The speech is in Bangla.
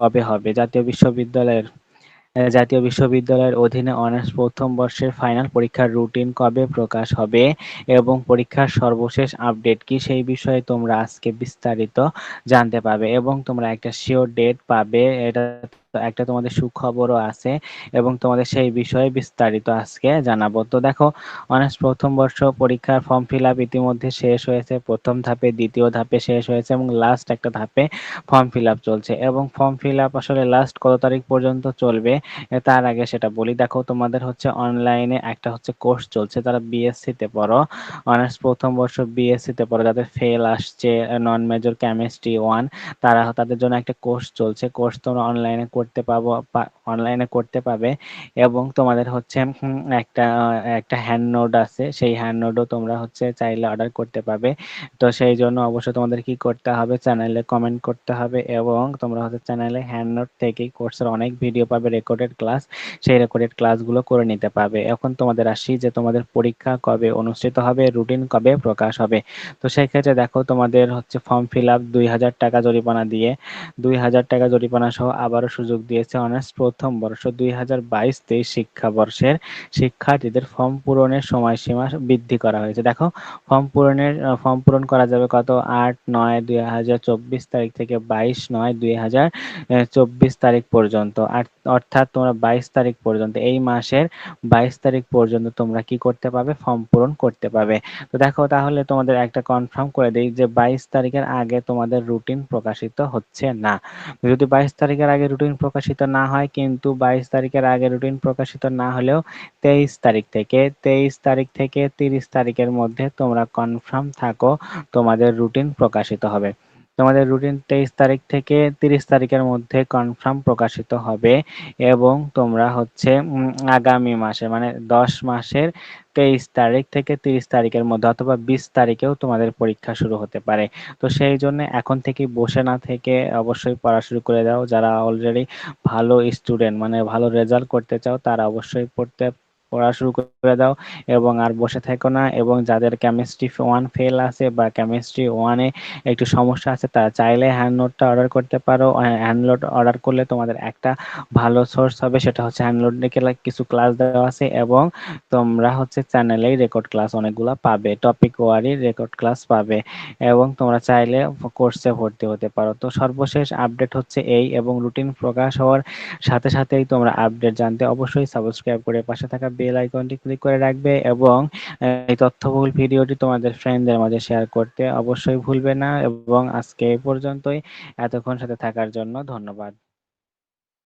কবে হবে? জাতীয় বিশ্ববিদ্যালয়ের জাতীয় বিশ্ববিদ্যালয়ের অধীনে অনার্স প্রথম বর্ষের ফাইনাল পরীক্ষার রুটিন কবে প্রকাশ হবে এবং পরীক্ষার সর্বশেষ আপডেট কি সেই বিষয়ে তোমরা আজকে বিস্তারিত জানতে পাবে এবং তোমরা একটা শিওর ডেট পাবে। এটা একটা তোমাদের সুখবরও আছে এবং তোমাদের সেই বিষয়ে বিস্তারিত আজকে জানাব। তো দেখো অনার্স প্রথম বর্ষ পরীক্ষার ফর্ম ফিল আপ ইতিমধ্যে শেষ হয়েছে। প্রথম ধাপে, দ্বিতীয় ধাপে শেষ হয়েছে এবং লাস্ট একটা ধাপে ফর্ম ফিল আপ চলছে এবং ফর্ম ফিল আপ আসলে লাস্ট কত তারিখ পর্যন্ত চলবে তার আগে সেটা বলি। দেখো, তোমাদের হচ্ছে অনলাইনে একটা হচ্ছে কোর্স চলছে তারা বিএসসি তে পড়ো অনার্স প্রথম বর্ষ বিএসসি তে পড়ো, যাদের ফেল আসছে নন মেজর কেমিস্ট্রি ওয়ান তারা তাদের জন্য একটা কোর্স চলছে। কোর্স তোমরা অনলাইনে করতে পাবো অনলাইনে করতে পাবে। এবং তোমাদের হচ্ছে একটা একটা হ্যান্ড নোট আছে। সেই হ্যান্ড নোটও তোমরা হচ্ছে চাইলে অর্ডার করতে পাবে। তো সেই জন্য অবশ্যই তোমাদের কি করতে হবে? চ্যানেলে কমেন্ট করতে হবে এবং তোমরা হচ্ছে চ্যানেলে হ্যান্ড নোট থেকেই কোর্সের অনেক ভিডিও পাবে রেকর্ডেড ক্লাস সেই রেকর্ডেড ক্লাসগুলো করে নিতে পাবে। এখন তোমাদের আসি যে তোমাদের পরীক্ষা কবে অনুষ্ঠিত হবে রুটিন কবে প্রকাশ হবে। তো সেই ক্ষেত্রে দেখো তোমাদের হচ্ছে ফর্ম ফিল আপ দুই হাজার টাকা জরিমানা দিয়ে, দুই হাজার টাকা জরিমানা সহ আবারও সুযোগ দিয়েছে অনার্স প্রথম বর্ষ দুই হাজার বাইশ তেইশ শিক্ষাবর্ষের শিক্ষার্থীদের ফর্ম পূরণের সময়সীমা বৃদ্ধি করা হয়েছে। দেখো, ফর্ম পূরণের ফর্ম পূরণ করা যাবে কত? আট নয় দুই হাজার চব্বিশ তারিখ থেকে বাইশ নয় দুই হাজার চব্বিশ তারিখ পর্যন্ত। অর্থাৎ তোমরা বাইশ তারিখ পর্যন্ত, এই মাসের বাইশ তারিখ পর্যন্ত তোমরা কি করতে পাবে? ফর্ম পূরণ করতে পাবে। তো দেখো, তাহলে তোমাদের একটা কনফার্ম করে দিই যে বাইশ তারিখের আগে তোমাদের রুটিন প্রকাশিত হচ্ছে না। যদি বাইশ তারিখের আগে রুটিন প্রকাশিত না হয়, কিন্তু বাইশ তারিখের আগে রুটিন প্রকাশিত না হলেও তেইশ তারিখ থেকে, তেইশ তারিখ থেকে তিরিশ তারিখের মধ্যে তোমরা কনফার্ম থাকো, তোমাদের রুটিন প্রকাশিত হবে। তোমাদের রুটিন তেইশ তারিখ থেকে তিরিশ তারিখের মধ্যে কনফার্ম প্রকাশিত হবে এবং তোমরা হচ্ছে আগামী মাসে মানে দশ মাসের তেইশ তারিখ থেকে তিরিশ তারিখের মধ্যে অথবা বিশ তারিখেও তোমাদের পরীক্ষা শুরু হতে পারে। তো সেই জন্য এখন থেকে বসে না থেকে অবশ্যই পড়া শুরু করে দাও। যারা অলরেডি ভালো স্টুডেন্ট মানে ভালো রেজাল্ট করতে চাও, তারা অবশ্যই পড়তে পড়া শুরু করে দাও এবং আর বসে থেকো না এবং যাদের কেমিস্ট্রি ওয়ান ফেল আছে বা কেমিস্ট্রি ওয়ানে একটু সমস্যা আছে, তারা চাইলে হ্যান্ড নোটটা অর্ডার করতে পারো। হ্যান্ড নোট অর্ডার করলে তোমাদের একটা ভালো সোর্স হবে, সেটা হচ্ছে হ্যান্ড নোট দেখে কিছু ক্লাস দেওয়া আছে এবং তোমরা হচ্ছে চ্যানেলেই রেকর্ড ক্লাস অনেকগুলো পাবে টপিক ওয়ারি রেকর্ড ক্লাস পাবে এবং তোমরা চাইলে কোর্সে ভর্তি হতে পারো। তো সর্বশেষ আপডেট হচ্ছে এই এবং রুটিন প্রকাশ হওয়ার সাথে সাথেই তোমরা আপডেট জানতে অবশ্যই সাবস্ক্রাইব করে পাশে থাকা বেল আইকনটি ক্লিক করে রাখবে এবং এই তথ্যবহুল ভিডিওটি তোমাদের ফ্রেন্ডদের মাঝে শেয়ার করতে অবশ্যই ভুলবে না। এবং আজকে এই পর্যন্তই। এতক্ষণ সাথে থাকার জন্য ধন্যবাদ।